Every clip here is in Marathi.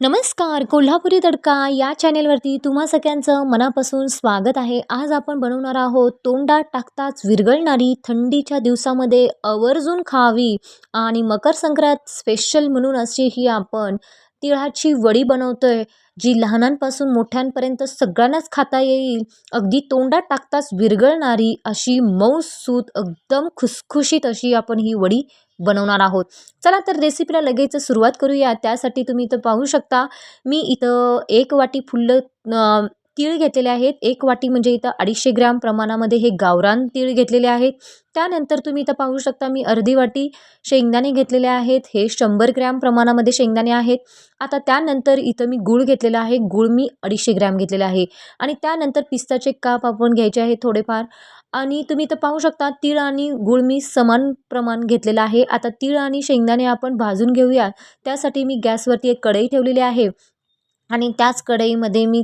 नमस्कार कोल्हापुरी तडका या चॅनेलवरती तुम्हा सगळ्यांचं मनापासून स्वागत आहे. आज आपण बनवणार आहोत तोंडात टाकताच विरघळणारी थंडीच्या दिवसामध्ये आवर्जून खावी आणि मकर संक्रांत स्पेशल म्हणून अशी ही आपण तिळाची वडी बनवतोय जी लहानांपासून मोठ्यांपर्यंत सगळ्यांनाच खाता येईल. अगदी तोंडात टाकताच विरघळणारी अशी मऊसूत एकदम खुसखुशीत अशी आपण ही वडी बनवणार आहोत. चला तर रेसिपीला लगेच सुरुवात करूया. त्यासाठी तुम्ही इथं पाहू शकता मी इथं एक वाटी फुलं तीळ घेतलेले आहेत. एक वाटी म्हणजे इथं अडीचशे ग्रॅम प्रमाणामध्ये हे गावरान तीळ घेतलेले आहेत. त्यानंतर तुम्ही इथं पाहू शकता मी अर्धी वाटी शेंगदाणे घेतलेले आहेत. हे शंभर ग्रॅम प्रमाणामध्ये शेंगदाणे आहेत. आता त्यानंतर इथं मी गूळ घेतलेला आहे. गूळ मी अडीचशे ग्रॅम घेतलेला आहे. आणि त्यानंतर पिस्ताचे काप आपण घ्यायचे आहे थोडेफार. आणि तुम्ही इथं पाहू शकता तीळ आणि गूळ मी समान प्रमाण घेतलेलं आहे. आता तीळ आणि शेंगदाणे आपण भाजून घेऊया. त्यासाठी मी गॅसवरती एक कढई ठेवलेली आहे. आणि त्याच कढईमध्ये मी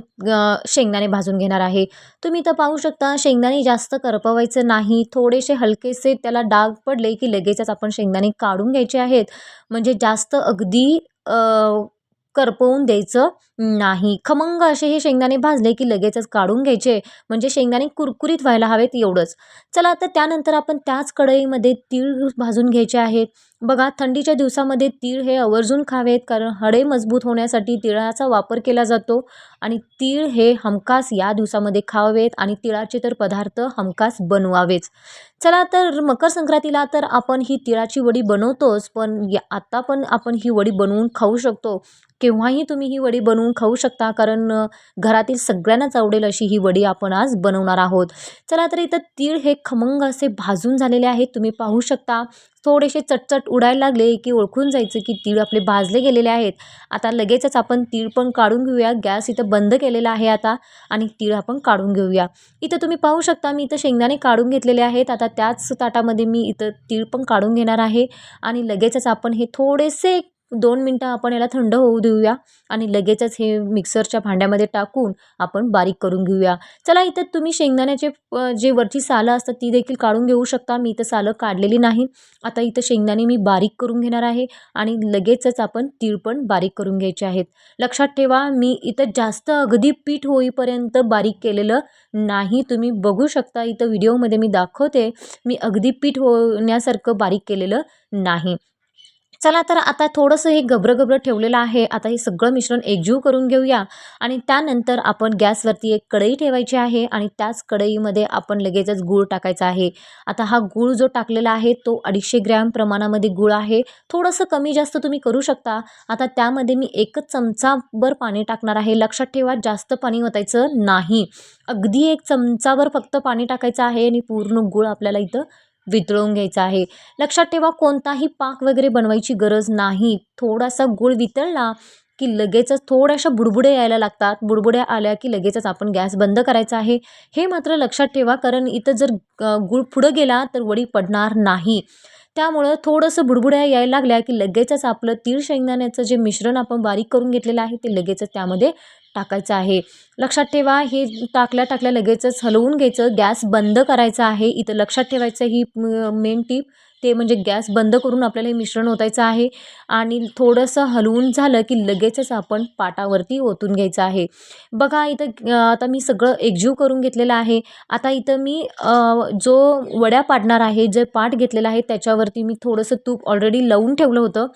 शेंगदाणे भाजून घेणार आहे. तुम्ही इथं पाहू शकता शेंगदाणे जास्त करपवायचं नाही. थोडेसे हलकेसे त्याला डाग पडले की लगेचच आपण शेंगदाणे काढून घ्यायचे आहेत. म्हणजे जास्त अगदी करपवून द्यायचं नाही. खमंग असे हे शेंगदाणे भाजले की लगेचच काढून घ्यायचे. म्हणजे शेंगदाणे कुरकुरीत व्हायला हवेत एवढंच. चला आता त्यानंतर आपण त्याच कढईमध्ये तीळ भाजून घ्यायचे आहेत बघा थंडीच्या दिवसामध्ये तीळ हे आवर्जून खावेत कारण हडे मजबूत होण्यासाठी तिळाचा वापर केला जातो. आणि तीळ हे हमखास या दिवसामध्ये खावेत आणि तिळाचे तर पदार्थ हमखास बनवावेच. चला तर मकर संक्रांतीला तर आपण ही तिळाची वडी बनवतोच पण या आत्ता पण आपण ही वडी बनवून खाऊ शकतो. केव्हाही तुम्ही ही वडी बनवून खाऊ शकता कारण घरातील सगळ्यांनाच आवडेल अशी ही वडी आपण आज बनवणार आहोत. चला तर इथं तीळ हे खमंग असे भाजून झालेले आहेत तुम्ही पाहू शकता. थोडेसे चटचट उडायला लागले की ओळखून जायचं की तीळ आपले भाजले गेलेले आहेत. आता लगेचच आपण तीळ पण काढून घेऊया गॅस इथं बंद केलेला आहे आता आणि तीळ आपण काढून घेऊया. इथं तुम्ही पाहू शकता मी इथं शेंगदाणे काढून घेतलेले आहेत. आता त्याच ताटामध्ये मी इथं तीळ पण काढून घेणार आहे. आणि लगेचच आपण हे थोडेसे दोन मिनटं आपण याला थंड होऊ देऊया आणि लगेचच हे मिक्सरच्या भांड्यामध्ये टाकून आपण बारीक करून घेऊया. चला इथं तुम्ही शेंगदाण्याचे जे वरची सालं असतात ती देखील काढून घेऊ शकता. मी इथं सालं काढलेली नाही. आता इथं शेंगदाणे मी बारीक करून घेणार आहे आणि लगेचच आपण तीळ पण बारीक करून घ्यायचे आहेत. लक्षात ठेवा मी इथं जास्त अगदी पीठ होईपर्यंत बारीक केलेलं नाही. तुम्ही बघू शकता इथं व्हिडिओमध्ये मी दाखवते मी अगदी पीठ होण्यासारखं बारीक केलेलं नाही. चला तर आता थोडंसं हे गबरं गबरं ठेवलेलं आहे. आता हे सगळं मिश्रण एकजीव करून घेऊया. आणि त्यानंतर आपण गॅसवरती एक कढई ठेवायची आहे आणि त्याच कढईमध्ये आपण लगेचच गूळ टाकायचा आहे. आता हा गूळ जो टाकलेला आहे तो अडीचशे ग्रॅम प्रमाणामध्ये गूळ आहे. थोडंसं कमी जास्त तुम्ही करू शकता. आता त्यामध्ये मी एकच चमचाभर पाणी टाकणार आहे. लक्षात ठेवा जास्त पाणी ओतायचं नाही. अगदी एक चमचाभर फक्त पाणी टाकायचं आहे आणि पूर्ण गूळ आपल्याला इथं वितळून घ्यायचा आहे. लक्षात ठेवा कोणताही पाक वगैरे बनवायची गरज नाही. थोडासा गूळ वितळला की लगेचच थोड्याशा बुडबुडे यायला लागतात. बुडबुड्या आल्या की लगेचच आपण गॅस बंद करायचा आहे. हे मात्र लक्षात ठेवा कारण इथं जर गूळ पुढं गेला तर वडी पडणार नाही. त्यामुळं थोडंसं बुडबुड्या यायला लागल्या की लगेचच आपलं तीळ शेंगदाण्याचं जे मिश्रण आपण बारीक करून घेतलेलं आहे ते लगेचच त्यामध्ये टाकायचं आहे. लक्षात ठेवा हे टाकल्या टाकल्या लगेचच हलवून घ्यायचं गॅस बंद करायचा आहे. इथं लक्षात ठेवायचं ही मेन टीप ते म्हणजे गॅस बंद करून आपल्याला हे मिश्रण ओतायचं आहे. आणि थोडंसं हलवून झालं की लगेचच आपण पाटावरती ओतून घ्यायचं आहे. बघा इथं आता मी सगळं एकजीव करून घेतलेलं आहे. आता इथं मी जो वड्या पाडणार आहे जे पाट घेतलेला आहे त्याच्यावरती मी थोडंसं तूप ऑलरेडी लावून ठेवलं होतं.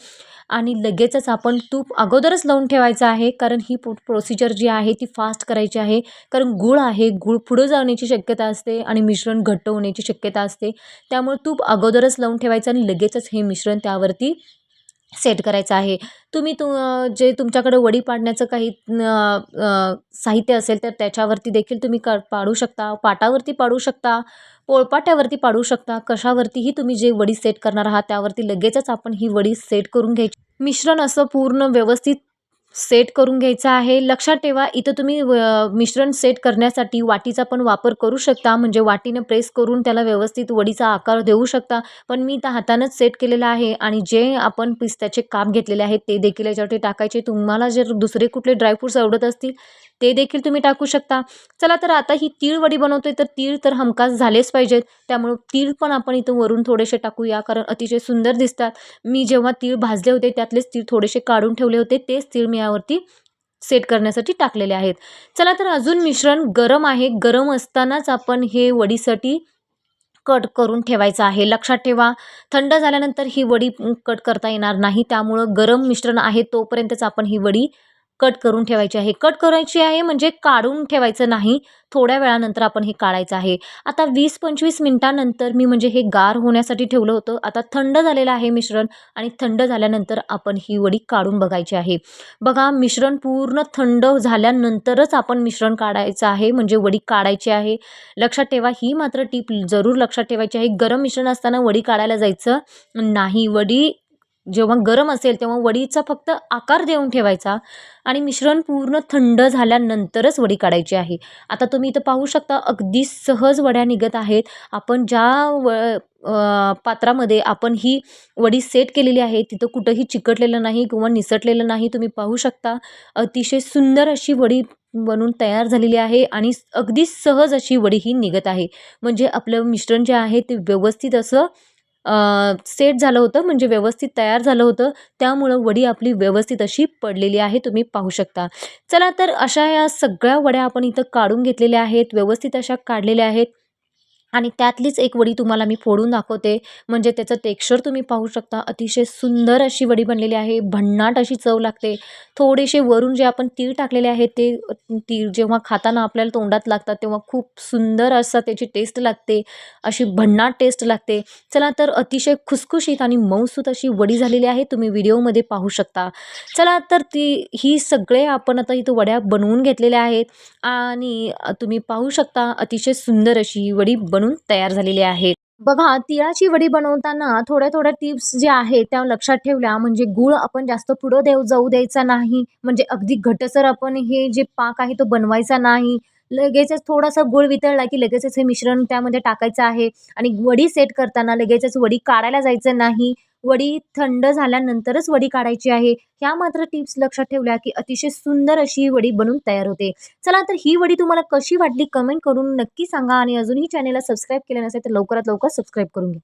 आणि लगेचच आपण तूप अगोदरच लावून ठेवायचं आहे. कारण ही प्रोसिजर जी आहे ती फास्ट करायची आहे. कारण गूळ आहे गूळ पुढं जाण्याची शक्यता असते आणि मिश्रण घट्ट होण्याची शक्यता असते. त्यामुळे तूप अगोदरच लावून ठेवायचं आणि लगेचच हे मिश्रण त्यावरती सेट करायचं आहे. तुम्ही तु जे तुमच्याकडं वडी पाडण्याचं काही साहित्य असेल तर त्याच्यावरती देखील तुम्ही क पाडू शकता. पाटावरती पाडू शकता. पोळपाट्यावरती पाडू शकता. कशावरतीही तुम्ही जे वडी सेट करणार आहात त्यावरती लगेचच आपण ही वडी सेट करून घ्यायची. मिश्रण असं पूर्ण व्यवस्थित सेट करून घ्यायचं आहे. लक्षात ठेवा इथं तुम्ही मिश्रण सेट करण्यासाठी वाटीचा पण वापर करू शकता. म्हणजे वाटीनं प्रेस करून त्याला व्यवस्थित वडीचा आकार देऊ शकता. पण मी त्या हातानंच सेट केलेलं आहे आणि जे आपण पिस्त्याचे काप घेतलेले आहेत ते देखील याच्यावरती टाकायचे. तुम्हाला जर दुसरे कुठले ड्रायफ्रूट्स आवडत असतील ते देखील तुम्ही टाकू शकता. चला तर आता ही तीळ वडी बनवतोय तर तीळ तर हमखास झालेच पाहिजेत. त्यामुळं तीळ पण आपण इथं वरून थोडेसे टाकूया कारण अतिशय सुंदर दिसतात. मी जेव्हा तीळ भाजले होते त्यातलेच तीळ थोडेसे काढून ठेवले होते. तेच तीळ मी यावरती सेट करण्यासाठी टाकलेले आहेत. चला तर अजून मिश्रण गरम आहे. गरम असतानाच आपण हे वडीसाठी कट करून ठेवायचं आहे. लक्षात ठेवा थंड झाल्यानंतर ही वडी कट करता येणार नाही. त्यामुळं गरम मिश्रण आहे तोपर्यंतच आपण ही वडी कट करून ठेवायची आहे. कट करायची आहे म्हणजे काढून ठेवायचं नाही. थोड्या वेळानंतर आपण हे काढायचं आहे. आता वीस पंचवीस मिनटानंतर मी म्हणजे हे गार होण्यासाठी ठेवलं होतं. आता थंड झालेलं आहे मिश्रण आणि थंड झाल्यानंतर आपण ही वडी काढून बघायची आहे. बघा मिश्रण पूर्ण थंड झाल्यानंतरच आपण मिश्रण काढायचं आहे. म्हणजे वडी काढायची आहे. लक्षात ठेवा ही मात्र टीप जरूर लक्षात ठेवायची आहे. गरम मिश्रण असताना वडी काढायला जायचं नाही. वडी जेव्हा गरम असेल तेव्हा वडीचा फक्त आकार देऊन ठेवायचा आणि मिश्रण पूर्ण थंड झाल्यानंतरच वडी काढायची आहे. आता तुम्ही इथं पाहू शकता अगदी सहज वड्या निघत आहेत. आपण ज्या व पात्रामध्ये आपण ही वडी सेट केलेली आहे तिथं कुठंही चिकटलेलं नाही किंवा निसटलेलं नाही तुम्ही पाहू शकता. अतिशय सुंदर अशी वडी बनून तयार झालेली आहे आणि अगदी सहज अशी वडी ही निघत आहे. म्हणजे आपलं मिश्रण जे आहे ते व्यवस्थित असं सेट झालं होतं म्हणजे व्यवस्थित तयार झालं होतं. त्यामुळं वडी आपली व्यवस्थित अशी पडलेली आहे तुम्ही पाहू शकता. चला तर अशा या सगळ्या वड्या आपण इथं काढून घेतलेल्या आहेत व्यवस्थित अशा काढलेल्या आहेत. आणि त्यातलीच एक वडी तुम्हाला मी फोडून दाखवते. म्हणजे त्याचं टेक्स्चर तुम्ही पाहू शकता. अतिशय सुंदर अशी वडी बनलेली आहे. भन्नाट अशी चव लागते. थोडेसे वरून जे आपण तीळ टाकलेले आहे ते तीळ जेव्हा खाताना आपल्याला तोंडात लागतात तेव्हा खूप सुंदर असा त्याची टेस्ट लागते. अशी भन्नाट टेस्ट लागते. चला तर अतिशय खुसखुशीत आणि मऊसूत अशी वडी झालेली आहे. तुम्ही व्हिडिओमध्ये पाहू शकता. चला तर ती ही सगळे आपण आता इथं वड्या बनवून घेतलेल्या आहेत. आणि तुम्ही पाहू शकता अतिशय सुंदर अशी वडी बनून तयार झालेली आहे बघा तिळाची वडी बनवताना थोड्या थोड्या टिप्स ज्या आहेत त्या लक्षात ठेवल्या. म्हणजे गुळ आपण जास्त पुढं देऊ जाऊ द्यायचा नाही. म्हणजे अगदी घटसर आपण हे जे पाक आहे तो बनवायचा नाही. लगेचच थोडासा गुळ वितळला की लगेचच हे मिश्रण त्यामध्ये टाकायचं आहे. आणि वडी सेट करताना लगेचच वडी काढायला जायचं नाही. वडी थंड झाल्यानंतरच वडी काढायची आहे. ह्या मात्र टिप्स लक्षात ठेवल्या की अतिशय सुंदर अशी वडी बनून तयार होते. चला तर ही वडी तुम्हाला कशी वाटली कमेंट करून नक्की सांगा आणि अजूनही चॅनेलला सबस्क्राईब केलं नसेल तर लवकरात लवकर सबस्क्राईब करून घ्या.